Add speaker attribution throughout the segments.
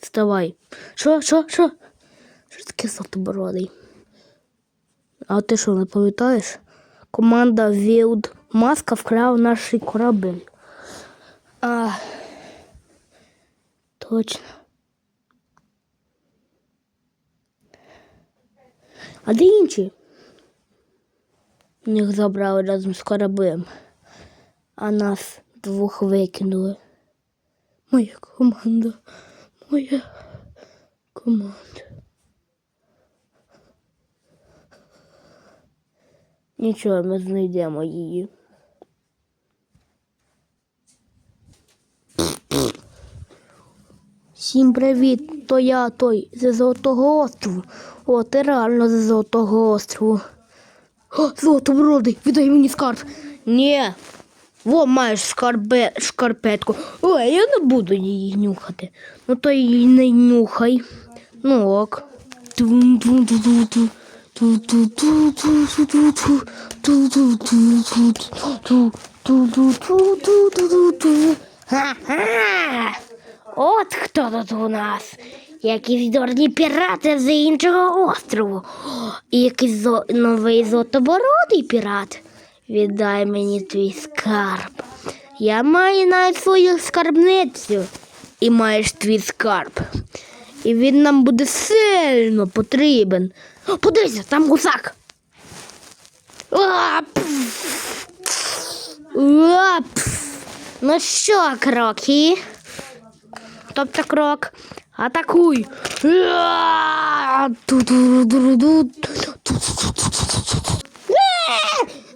Speaker 1: Вставай. Що, що, що? Що таке золотобородий? А ти що, не пам'ятаєш? Команда Вілд Маска вкрав наш корабель. А, Точно. А де інші? Їх забрали разом з кораблем, а нас двох викинули. Моя команда. Моя команда. Нічого, ми знайдемо її. Всім привіт, то я той з Золотого острову. О, ти реально з Золотого острову. О, Золотобродий, віддай мені скарб. Ні. Во, маєш шкарпе... шкарпетку. о, я не буду її нюхати. Ну то її не нюхай. Ну ок. Ха-ха! От хто тут у нас. Якісь дурні пірати з іншого острову. І якийсь зо... новий золотобородий пірат віддай мені твій скарб. Я маю навіть свою скарбницю і маєш твій скарб. І він нам буде сильно потрібен. О, подивися, там гусак. А, пф. Ну що, кроки? Тобто крок. Атакуй. А, ту -ту -ту -ту -ту.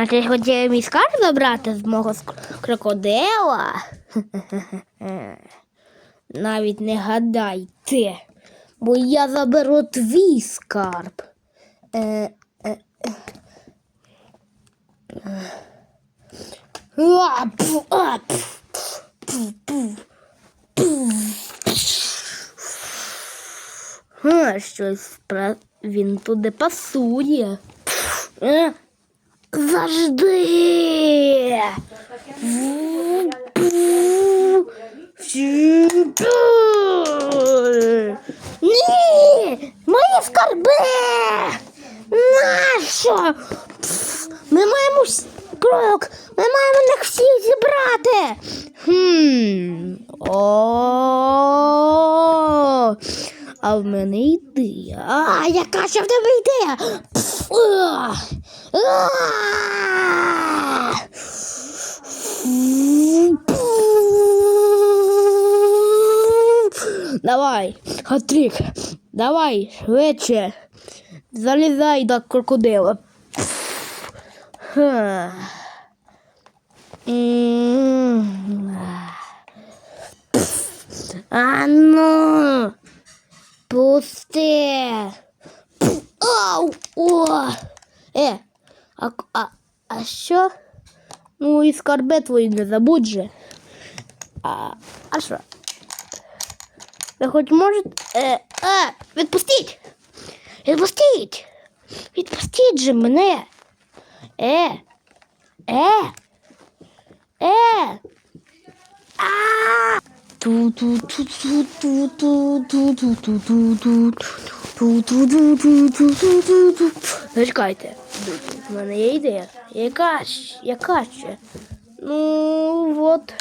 Speaker 1: Значить, хотіли мій скарб забрати з мого крокодила. Навіть не гадайте, бо я заберу твій скарб. Е, е. щось він туди пасує. Е. Завжди. Ні, мої скарби. Нащо? Ми маємо крок, ми маємо їх всіх зібрати. Хм. О. А в мене ідея. А, яка ще в тебе ідея? Давай, Хатрик, давай, швидше. Залізай до крокодила. Ха. А ну, пусти. Вау! О! Е, а а, а що? Ну и скорбе твой не забудь же. А а що? Ви хоч можете... Е, а! е, відпустіть! Відпустіть! Же мене! Е! Е! Е! А! Ту-ту-ту-ту-ту-ту-ту-ту-ту-ту-ту-ту Зачекайте, в мене є ідея. Яка ж, яка ще? Ну от.